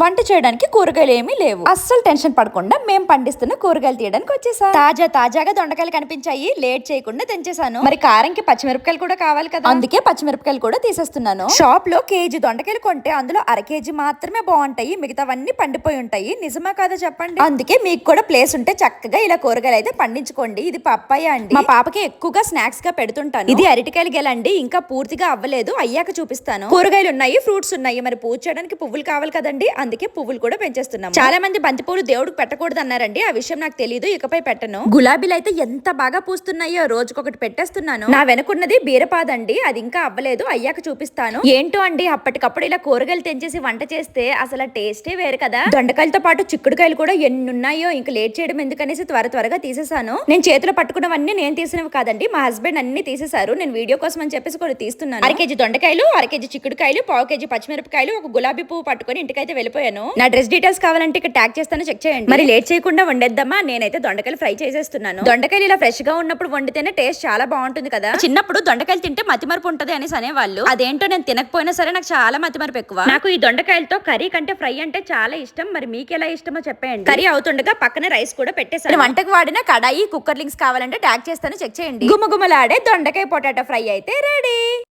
వంట చేయడానికి కూరగాయలు ఏమీ లేవు. అస్సలు టెన్షన్ పడకుండా మేము పండిస్తున్న కూరగాయలు తీయడానికి వచ్చేసా. తాజా తాజాగా దొండకాయలు కనిపించాయి. లేట్ చేయకుండా తెంచేసాను మరి కారంకి పచ్చిమిరపకాయలు కూడా కావాలి కదా? అందుకే పచ్చిమిరపకాయలు కూడా తీసేస్తున్నాను. షాప్లో కేజీ దొండకాయలు కొంటే అందులో అర కేజీ మాత్రమే బాగుంటాయి. మిగతావన్నీ పండిపోయి ఉంటాయి. నిజమా కాదా చెప్పండి. అందుకే మీకు కూడా ప్లేస్ ఉంటే చక్కగా ఇలా కూరగాయలు అయితే పండించుకోండి. ఇది పప్పాయ అండి? మా పాపకి ఎక్కువగా స్నాక్స్గా పెడుతుంటాను. ఇది అరటికాయలు గెలండి. ఇంకా పూర్తిగా అవ్వలేదు. అయ్యాక చూపిస్తాను. కూరగాయలు ఉన్నాయి ఫ్రూట్స్ ఉన్నాయి. మరి పూజ చేయడానికి పువ్వులు కావాలి కదండి. అందుకే పువ్వులు కూడా పెంచేస్తున్నాం చాలా మంది బంతి పువ్వులు దేవుడికి పెట్టకూడదు అన్నారండి ఆ విషయం నాకు తెలియదు ఇకపై పెట్టను. గులాబీలు అయితే ఎంత బాగా పూస్తున్నాయో రోజుకొకటి పెట్టేస్తున్నాను. నా వెనకున్నది బీరపాదండి అది ఇంకా అవ్వలేదు అయ్యాక చూపిస్తాను. ఏంటో అండి అప్పటికప్పుడు ఇలా కూరగాయలు తెంచేసి వంట చేస్తే అసలు టేస్టే వేరు కదా. దొండకాయలతో పాటు చిక్కుడుకాయలు కూడా ఎన్ని ఉన్నాయో ఇంకా లేట్ చేయడం ఎందుకనేసి త్వర త్వరగా తీసేసాను నేను చేతిలో పట్టుకున్నవన్నీ నేను తీసినవి కాదండి మా హస్బెండ్ అన్ని తీసేశారు. నేను వీడియో కోసం అని చెప్పేసి కొన్ని తీస్తున్నాను. అర కేజీ దొండకాయలు అర కేజీ చిక్కుడుకాయలు పావు కేజీ పచ్చిమిరపకాయలు ఒక గులాబీ పువ్వు పట్టుకొని ఇంటికైతే వెళ్ళిపోయాను. నా డ్రెస్ డీటెయిల్స్ కావాలంటే ఇక్కడ ట్యాగ్ చేస్తాను చెక్ చేయండి. మరి లేట్ చేయకుండా వండేద్దామా? నేనైతే దొండకాయలు ఫ్రై చేసేస్తున్నాను. దొండకాయలు ఇలా ఫ్రెష్గా ఉన్నప్పుడు వండితేనే టేస్ట్ చాలా బాగుంటుంది కదా? చిన్నప్పుడు దొండకాయలు తింటే మతిమరుపు ఉంటది అనేసి అనేవాళ్ళు. అదేంటో నేను తినకపోయినా సరే నాకు చాలా మతిమరుపు ఎక్కువ. నాకు ఈ దొండకాయలతో కర్రీ కంటే ఫ్రై అంటే చాలా ఇష్టం. మరి మీకు ఎలా ఇష్టమో చెప్పండి కర్రీ అవుతుండగా పక్కన రైస్ కూడా పెట్టేసాను వంటకు వాడిన కడాయి కుక్కర్ లింక్స్ కావాలంటే ట్యాగ్ చేస్తాను చెక్ చేయండి. గుమగుమలాడే దొండకాయ పొటాటో ఫ్రై అయితే రెడీ.